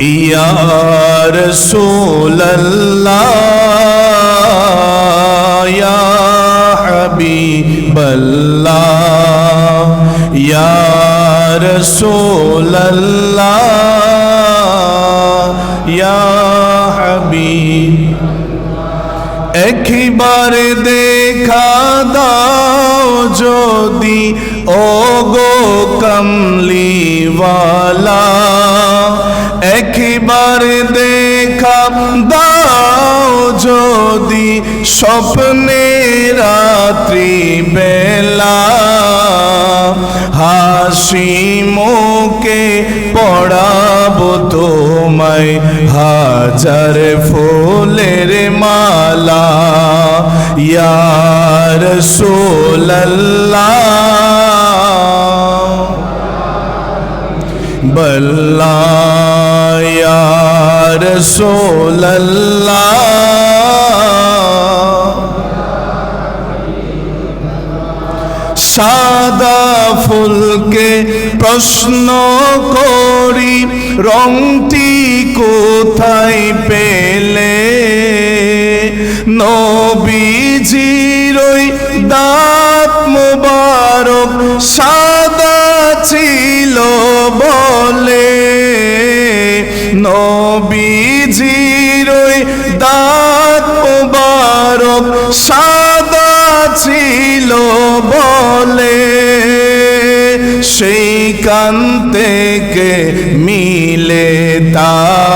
ইয়া রাসূলুল্লাহ ইয়া হাবিবাল্লাহ ইয়া রাসূলুল্লাহ ইয়া হাবিব একবার দেখা দাও যদি ও গো কমলিওয়ালা একবার দেখা দাও যদি স্বপ্নে রাত্রি বেলা। হাসি মুখে পড়াবো তোমায়, হাজার ফুলের মালা। ইয়ার সোল্লাহ বল্লা ইয়ার সোল্লাহ সাদা ফুলকে প্রশ্ন করি রংটি কোথায় পেলে নবীজির ওই দাঁত মুবারক সাদা ছিল বলে নবীজিরই দাঁত মুবারক সাদা ছিল বলে। সেই কান্তে কে মিলে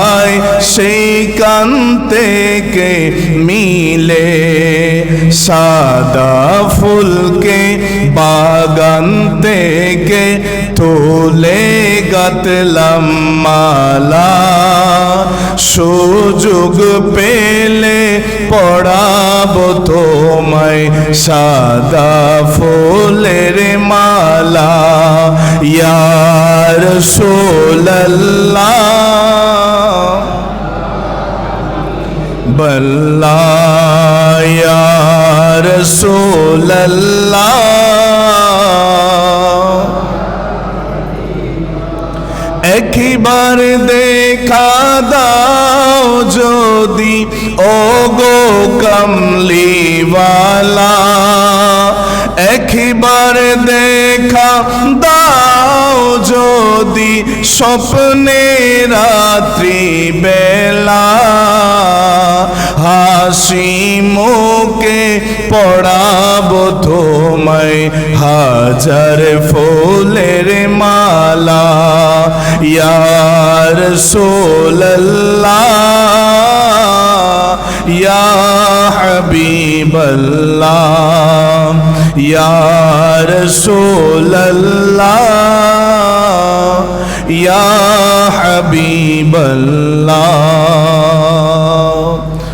তাই সেই কান থেকে মিলে সাদা ফুলকে বাগান থেকে তোলে গাতলাম মালা। সুযোগ পেলে পড়াবো তোমায় সাদা ফুলের মালা। ইয়ার সোল্লাহ বল্লা ইয়ার সোল্লাহ একবার দেখা দাও যদি ও গো কমলিওয়ালা। একবার দেখা দাও যদি, স্বপ্নে রাত্রি বেলা মুখে পড়াবো তোমায় হাজার ফুলের মালা ইয়ার সোল্লাহ ইয়া হাবিবাল্লাহ ইয়া রাসূলুল্লাহ ইয়া হাবিবাল্লাহ